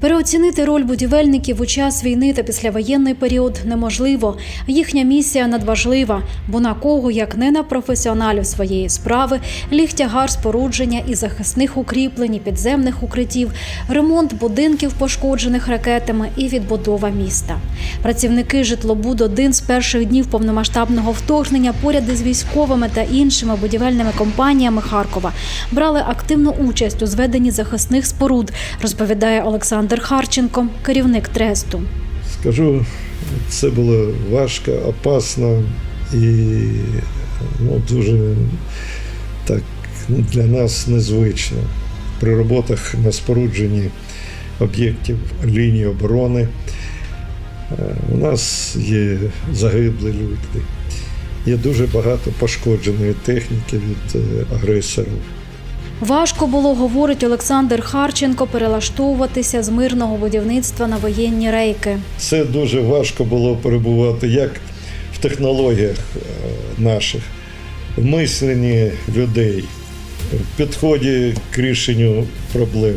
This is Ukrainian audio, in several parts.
Переоцінити роль будівельників у час війни та післявоєнний період неможливо. Їхня місія надважлива, бо на кого, як не на професіоналів своєї справи, ліг тягар спорудження і захисних укріплень, і підземних укриттів, ремонт будинків, пошкоджених ракетами, і відбудова міста. Працівники житлобуд один з перших днів повномасштабного вторгнення поряд із військовими та іншими будівельними компаніями Харкова брали активну участь у зведенні захисних споруд, розповідає Олександр Харченко, керівник тресту. Скажу, це було важко, опасно і ну, дуже так ну, для нас незвично. При роботах на спорудженні об'єктів лінії оборони е, у нас є загиблі люди, є дуже багато пошкодженої техніки від е, агресорів. Важко було, говорить Олександр Харченко, перелаштовуватися з мирного будівництва на воєнні рейки. Це дуже важко було перебувати як в технологіях е, наших, в мисленні людей, в підході к рішенню проблем.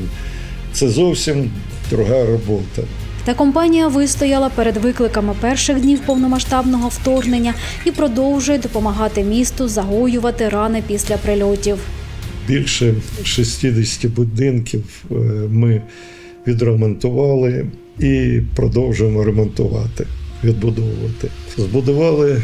Це зовсім друга робота. Та компанія вистояла перед викликами перших днів повномасштабного вторгнення і продовжує допомагати місту загоювати рани після прильотів. Більше 60 будинків е, ми відремонтували і продовжуємо ремонтувати, відбудовувати. Збудували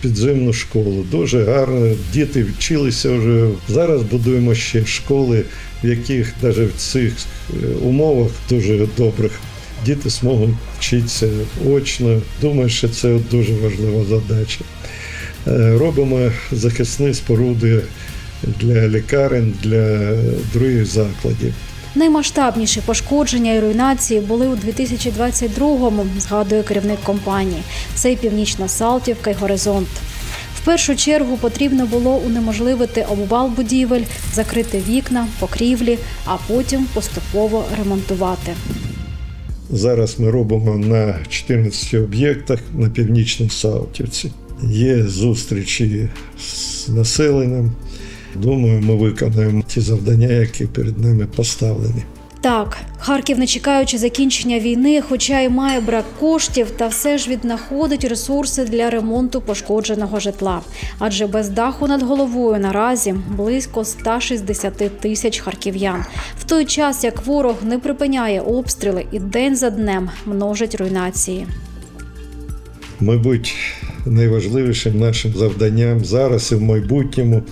підземну школу. Дуже гарно. Діти вчилися вже. Зараз будуємо ще школи, в яких навіть в цих е, умовах дуже добрих діти зможуть вчитися очно. Думаю, що це дуже важлива задача. Е, Робимо захисні споруди для лікарень, для других закладів. Наймасштабніші пошкодження і руйнації були у 2022-му, згадує керівник компанії. Це й Північна Салтівка й Горизонт. В першу чергу потрібно було унеможливити обвал будівель, закрити вікна, покрівлі, а потім поступово ремонтувати. Зараз ми робимо на 14 об'єктах на північній Салтівці. Є зустрічі з населенням. Думаю, ми виконаємо ті завдання, які перед нами поставлені. Так, Харків, не чекаючи закінчення війни, хоча й має брак коштів, та все ж віднаходить ресурси для ремонту пошкодженого житла. Адже без даху над головою наразі близько 160 тисяч харків'ян. В той час як ворог не припиняє обстріли і день за днем множить руйнації. Мабуть, найважливішим нашим завданням зараз і в майбутньому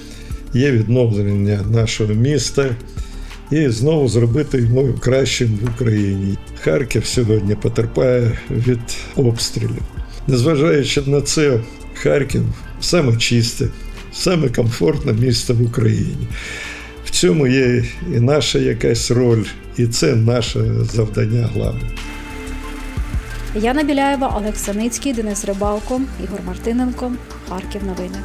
є відновлення нашого міста і знову зробити його кращим в Україні. Харків сьогодні потерпає від обстрілів. Незважаючи на це, Харків саме чисте, саме комфортне місто в Україні. В цьому є і наша якась роль, і це наше завдання головне. Яна Біляєва, Олег Саницький, Денис Рибалко, Ігор Мартиненко. Харків новини.